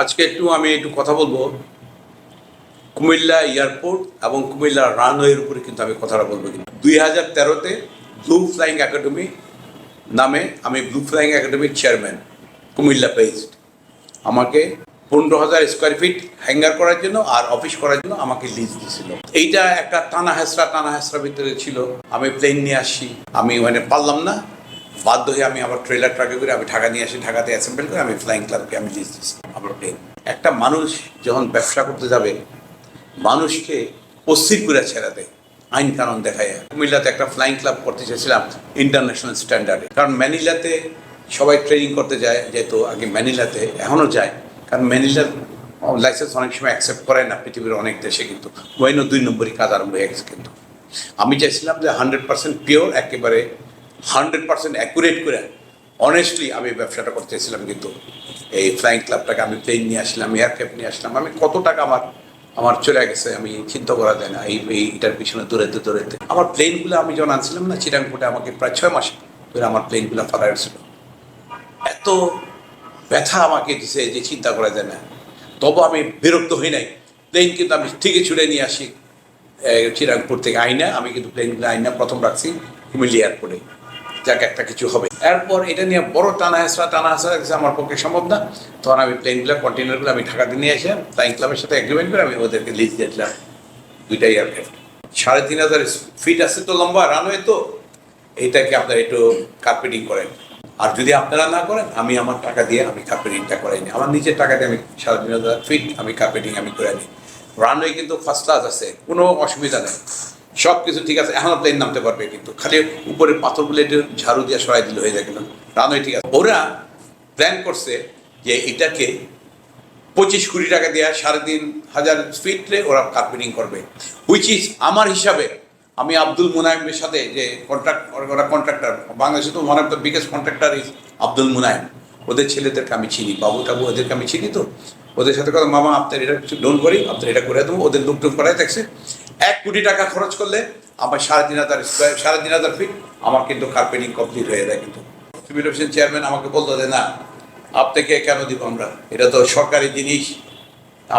আজকে একটু আমি একটু কথা বলব। কুমিল্লা এয়ারপোর্ট এবং কুমিল্লা রানওয়ের উপরে কিন্তু আমি কথাটা বলব কিন্তু। দুই হাজার তেরোতে ব্লু ফ্লাইং একাডেমি নামে আমি ব্লু ফ্লাইং একাডেমির চেয়ারম্যান কুমিল্লা বেসড আমাকে পনেরো হাজার স্কোয়ার ফিট হ্যাঙ্গার করার জন্য আর অফিস করার জন্য আমাকে লিজ দিয়েছিল। এইটা একটা টানা হেসরা টানা হেসরা ভিতরে ছিল। আমি প্লেন নিয়ে আসি। আমি ওখানে পারলাম না। বাধ্য হয়ে আমি আবার ট্রেলার ট্রাকে করে আমি ঢাকা নিয়ে আসি। ঢাকাতে অ্যাসেম্বল করে আমি ফ্লাইং ক্লাবকে আমি লিজ দিয়েছি। প্লেন একটা মানুষ যখন ব্যবসা করতে যাবে, মানুষকে অস্থির করে ছেড়ে দেয়। আইন কানুন দেখায়। কুমিল্লাতে একটা ফ্লাইং ক্লাব করতে চেয়েছিলাম ইন্টারন্যাশনাল স্ট্যান্ডার্ডে কারণ ম্যানিলাতে সবাই ট্রেনিং করতে যায়, যেহেতু আগে ম্যানিলাতে এখনও যায়। কারণ ম্যানিলার লাইসেন্স অনেক সময় অ্যাকসেপ্ট করে না পৃথিবীর অনেক দেশে, কিন্তু ওয়াইনও দুই নম্বরই কাজ আরম্ভ হয়ে গেছে কিন্তু। আমি চাইছিলাম যে হান্ড্রেড পার্সেন্ট পিওর একেবারে হান্ড্রেড পার্সেন্ট অ্যাকুরেট করে অনেস্টলি আমি ব্যবসাটা করতে চেয়েছিলাম কিন্তু এই ফ্লাইং ক্লাবটাকে আমি প্লেন নিয়ে আসলাম এয়ারক্রাফট নিয়ে আসলাম। আমি কত টাকা আমার আমার চলে গেছে, আমি চিন্তা করা যায় না, এই এই, এটার পিছনে দৌড়াতে দৌড়াতে আমার প্লেনগুলো আমি যখন আনছিলাম না চিরাংপুটে আমাকে প্রায় ছয় মাস ধরে আমার প্লেনগুলো ফারা হয়েছিল এত ব্যথা আমাকে দিছে যে চিন্তা করা যায় না। তবু আমি বিরক্ত হই নাই। প্লেন কিন্তু আমি ঠিকই ছুড়ে নিয়ে আসি চিরাংপুর থেকে আইনা। আমি কিন্তু প্লেনগুলো আইনা প্রথম রাখছি কুমিল্লি এয়ারপোর্টে যাক, একটা কিছু হবে। এরপর এটা নিয়ে বড় টানা হেসরা টানা হেসরা আমার পক্ষে সম্ভব না। তখন আমি প্লেনগুলো কন্টেনারগুলো আমি ঢাকাতে নিয়ে এসে ফ্লাইং ক্লাবের সাথে এগ্রিমেন্ট করে আমি ওদেরকে লিজ দিয়েছিলাম দুইটা এয়ারক্রাফট সাড়ে তিন হাজার ফিট আছে তো লম্বা রানওয়ে তো এইটাকে আপনারা একটু কার্পেটিং করেন। আর যদি আপনারা না করেন, আমি আমার টাকা দিয়ে আমি কার্পেটিংটা করাই নি। আমার নিজের টাকা দিয়ে আমি সাড়ে তিন হাজার ফিট আমি কার্পেটিং আমি করে নিই রানওয়ে কিন্তু ফার্স্ট ক্লাস আছে, কোনো অসুবিধা নেই। সব কিছু ঠিক আছে, এখন প্লেন নামতে পারবে কিন্তু। খালি উপরে পাথর একটু ঝাড়ু দিয়ে সরাই দিলে হয়ে কিন্তু রানওয়ে ঠিক আছে। ওরা প্ল্যান করছে যে এটাকে পঁচিশ কোটি টাকা দেওয়া সাড়ে তিন হাজার ফিটে ওরা কার্পেটিং করবে। হুইচ ইজ আমার হিসাবে আমি আব্দুল মুনায়েমের সাথে যে কন্ট্রাক্ট ওরা কন্ট্রাক্টর বাংলাদেশে তো one of the biggest contractor is Abdul Monem. ওদের ছেলেদেরকে আমি চিনি, বাবু টাবু ওদেরকে আমি চিনি তো। ওদের সাথে কথা, মামা, আপনার এটা কিছু লোন করি, আপনার এটা করে দেবো। ওদের লোক টোন করাই দেখছে। এক কোটি টাকা খরচ করলে আমার সাড়ে তিন হাজার স্কোয়ার সাড়ে তিন হাজার ফিট আমার কিন্তু কার্পেটিং কমপ্লিট হয়ে যায় কিন্তু। সিভিল অফিসের চেয়ারম্যান আমাকে বলতো যে, না, আপনাকে কেন দিব আমরা? এটা তো সরকারি জিনিস,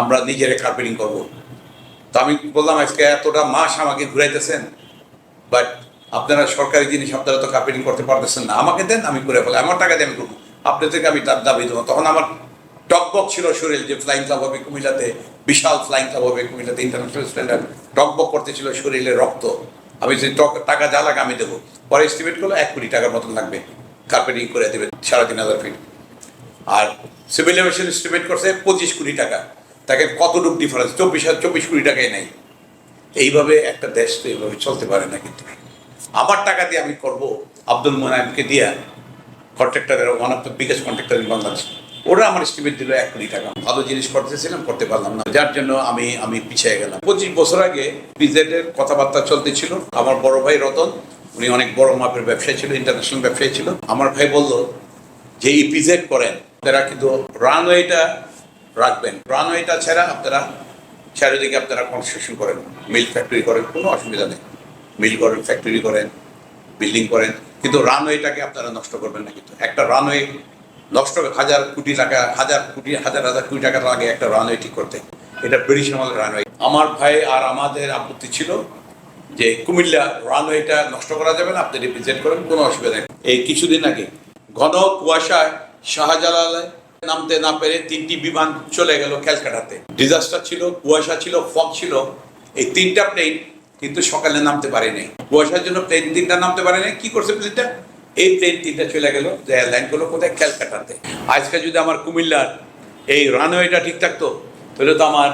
আমরা নিজেরা কার্পেটিং করব। তো আমি বললাম, আজকে এতটা মাস আমাকে ঘুরাইতেছেন বাট আপনারা সরকারি জিনিস আপনারা তো কার্পেটিং করতে পারতেছেন না। আমাকে দেন, আমি করে ফেলাই আমার টাকা দিয়ে আমি করব আপনার থেকে আমি তার দাবি দেবো। তখন আমার টকবক ছিল শরীর, যে ফ্লাইং ক্লাব হবে কুমিল্লাতে বিশাল ফ্লাইং হবে কুমিল্লাতে ইন্টারন্যাশনাল স্ট্যান্ডার্ড টকবক করতেছিল শরীরে রক্ত। আমি যে টক- যা লাগে আমি দেবো। পরে এস্টিমেট করল এক কোটি টাকার মতন লাগবে। কার্পেটিং করে দেবে সাড়ে তিন হাজার ফিট আর সিভিল এভিয়েশন এস্টিমেট করছে পঁচিশ কোটি টাকা। তাকে কতটুকু ডিফারেন্স চব্বিশ চব্বিশ কোটি টাকাই নেই। এইভাবে একটা দেশ তো এইভাবে চলতে পারে না কিন্তু। আমার টাকা দিয়ে আমি করব। আব্দুল মোনায়েমকে দিয়ে কন্ট্রাক্টরের one of the biggest contractor in Bangladesh ওরা আমার এস্টিমেট দিল এক কোটি টাকা। ভালো জিনিস করতেছিলাম, করতে পারলাম না। যার জন্য আমি আমি পিছিয়ে গেলাম। পঁচিশ বছর আগে বিজেড এর কথাবার্তা চলতেছিল। আমার বড় ভাই রতন, উনি অনেক বড় মাপের ব্যবসায়ী ছিল ইন্টারন্যাশনাল ব্যবসায়ী ছিল। আমার ভাই বলল যে ইপিজেড করেন তারা কিন্তু রানওয়েটা রাখবেন। রানওয়েটা ছাড়া আপনারা চারিদিকে আপনারা কনস্ট্রাকশন করেন। মিল ফ্যাক্টরি করেন, কোনো অসুবিধা নেই। মিল করেন ফ্যাক্টরি করেন বিল্ডিং করেন। কিন্তু রানওয়েটাকে আপনারা নষ্ট করবেন না কিন্তু। একটা রানওয়ে নষ্ট হাজার কোটি টাকা, হাজার কোটি, হাজার হাজার কোটি টাকা লাগে একটা রানওয়ে ঠিক করতে। এটা ব্রিটিশ আমলের রানওয়ে আমার ভাই আর আমাদের আপত্তি ছিল যে কুমিল্লা রানওয়েটা নষ্ট করা যাবে না, আপনি রিপ্রেজেন্ট করেন, কোনো অসুবিধা নেই। এই কিছুদিন আগে ঘন কুয়াশায় শাহজালালে নামতে না পেরে তিনটি বিমান চলে গেল ক্যালকাটাতে। ডিজাস্টার ছিল, কুয়াশা ছিল ফগ ছিল। এই তিনটা প্লেন কিন্তু সকালে নামতে পারেনি। কুয়াশার জন্য প্লেন তিনটা নামতে পারেনি। কি করছে প্লেনটা এই প্লেন তিনটা চলে গেল, যে এয়ারলাইনগুলো কোথায়? ক্যালকাটাতে। আজকে যদি আমার কুমিল্লার এই রানওয়েটা ঠিক থাকতো, তাহলে তো আমার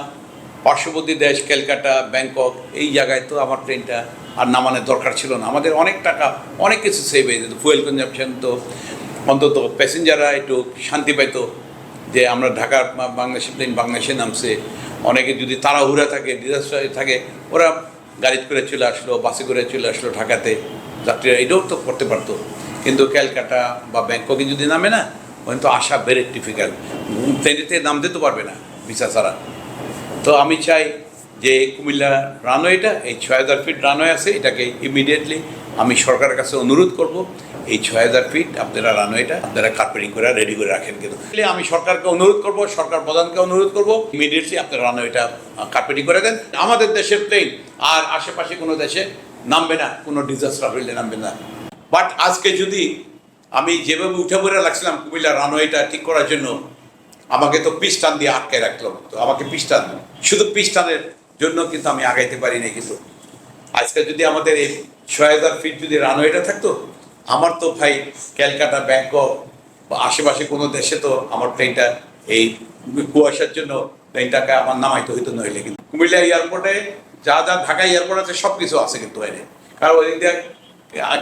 পার্শ্ববর্তী দেশ, ক্যালকাটা, ব্যাংকক, এই জায়গায় তো আমার ট্রেনটা আর নামানোর দরকার ছিল না। আমাদের অনেক টাকা, অনেক কিছু সেভ হয়ে যেত। ফুয়েল কনজামশন তো, অন্তত প্যাসেঞ্জাররা একটু শান্তি পাইতো যে আমরা ঢাকার বাংলাদেশি প্লেন বাংলাদেশে নামছে। অনেকে যদি তাড়াহুড়া থাকে ডিজাস্টার থাকে, ওরা গাড়ি করে চলে আসলো, বাসে করে চলে আসলো ঢাকাতে। যাত্রীরা এটাও তো করতে পারতো। কিন্তু ক্যালকাটা বা ব্যাংককে যদি নামে না, ওখানে তো আসা ভেরি ডিফিকাল্ট প্লেনেতে নামতে তো পারবে না ভিসা ছাড়া। তো আমি চাই যে কুমিল্লা রানওয়েটা এই ছয় হাজার ফিট রানওয়ে আছে, এটাকে ইমিডিয়েটলি আমি সরকারের কাছে অনুরোধ করব, এই ছয় হাজার ফিট আপনারা রানওয়েটা আপনারা কার্পেটিং করে রেডি করে রাখেন কিন্তু। আমি সরকারকে অনুরোধ করব, সরকার প্রধানকে অনুরোধ করব ইমিডিয়েটলি আপনারা রানওয়েটা কার্পেটিং করে দেন। আমাদের দেশের প্লেন আর আশেপাশে কোনো দেশে নামবে না, কোনো ডিজাস্টার হইলে নামবে না। বাট আজকে যদি আমি যেভাবে উঠে পড়ে লাগছিলাম কুমিল্লা রানওয়েটা ঠিক করার জন্য, আমাকে তো পিস্টান দিয়ে আটকে রাখল। তো আমাকে পিস্টান, শুধু পিস্টানের জন্য কিন্তু আমি আগাইতে পারি না কিন্তু। আজকে যদি আমাদের এই ছয় হাজার ফিট যদি রানওয়েটা থাকতো, আমার তো ভাই ক্যালকাটা, ব্যাংকক বা আশেপাশে কোনো দেশে তো আমার প্লেনটা এই কুয়াশার জন্য প্লেনটাকে আমার নামাইতে হইতো নইলে কিন্তু। কুমিল্লা এয়ারপোর্টে যা যা ঢাকা এয়ারপোর্ট আছে সব কিছু আছে কিন্তু বাইরে কারণ ওই দিয়ে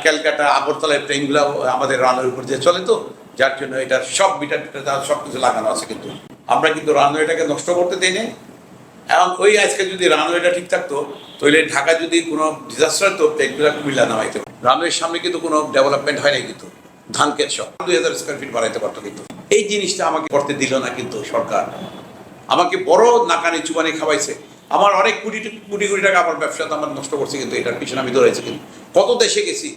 ক্যালকাটা আগরতলায় ট্রেনগুলো আমাদের রানওয়ের উপর যে চলে তো, যার জন্য এটা সব মিটার টিটার সব কিছু লাগানো আছে কিন্তু। আমরা কিন্তু রানওয়েটাকে নষ্ট করতে দিই না এখন ওই আজকে যদি রানওয়েটা ঠিক থাকতো, তাহলে ঢাকা যদি কোনো ডিজাস্টার হতো প্লেনগুলো কুমিল্লা নামাইতো। রানওয়ের সামনে কিন্তু কোনো ডেভেলপমেন্ট হয় না কিন্তু। ধান ক্ষেত সব। দুই হাজার স্কোয়ার ফিট বাড়াইতে পারতো কিন্তু। এই জিনিসটা আমাকে করতে দিল না কিন্তু সরকার। আমাকে বড় নাকানি চুবানি খাওয়াইছে। আমার অনেক কোটি কোটি কোটি টাকা আমার ব্যবসা তো আমার নষ্ট করছে কিন্তু এটার পিছনে আমি দৌড়াইছি কিন্তু। কত দেশে গেছি?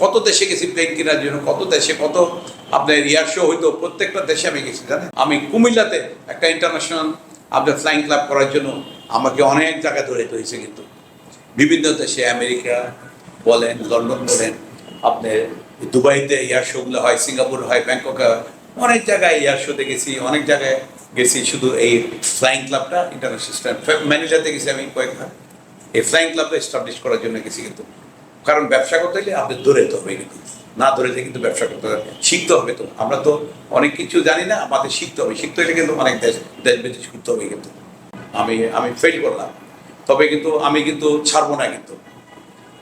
কত দেশে গেছি প্লেন কেনার জন্য? কত দেশে কত আপনার ইয়ার শো হইতো? প্রত্যেকটা দেশে আমি গেছি, জানেন? আমি কুমিল্লাতে একটা ইন্টারন্যাশনাল আপনার ফ্লাইং ক্লাব করার জন্য আমাকে অনেক জায়গায় ধরে হয়েছে কিন্তু। বিভিন্ন দেশে, আমেরিকা বলেন, লন্ডন বলেন, আপনার দুবাইতে এয়ার শোগুলো হয়, সিঙ্গাপুর হয়, ব্যাংককে অনেক জায়গায় এয়ার শোতে গেছি, অনেক জায়গায় গেছি শুধু এই ফ্লাইং ক্লাবটা ইন্টারন্যাশনাল ম্যানেজারতে গেছি আমি কয়েকবার। এই ফ্লাইং ক্লাবটা এস্টাবলিশ করার জন্য গেছি কিন্তু। কারণ ব্যবসা করতে গেলে আপনি ধরে তো হবে কিন্তু। না ধরেতে কিন্তু ব্যবসা করতে হবে, শিখতে হবে তো। আমরা তো অনেক কিছু জানি না, আমাদের শিখতে হবে। শিখতে হলে কিন্তু অনেক দেশ দেশ বিদেশ ঘুরতে হবে কিন্তু। আমি আমি ফেল করলাম। তবে কিন্তু আমি কিন্তু ছাড়বো না কিন্তু।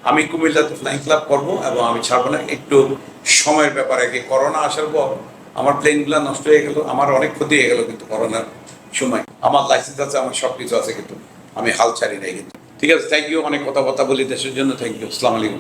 আমি কুমিল্লাতে ফ্লাইং ক্লাব করব এবং আমি ছাড়বো না। একটু সময়ের ব্যাপারে কি করোনা আসার পর আমার প্লেনগুলো নষ্ট হয়ে গেল, আমার অনেক ক্ষতি হয়ে গেল কিন্তু করোনার সময়। আমার লাইসেন্স আছে, আমার সব কিছু আছে কিন্তু। আমি হাল ছাড়ি নাই কিন্তু। ঠিক আছে থ্যাংক ইউ অনেক কথাবার্তা বলি দেশের জন্য থ্যাংক ইউ আসসালামু আলাইকুম।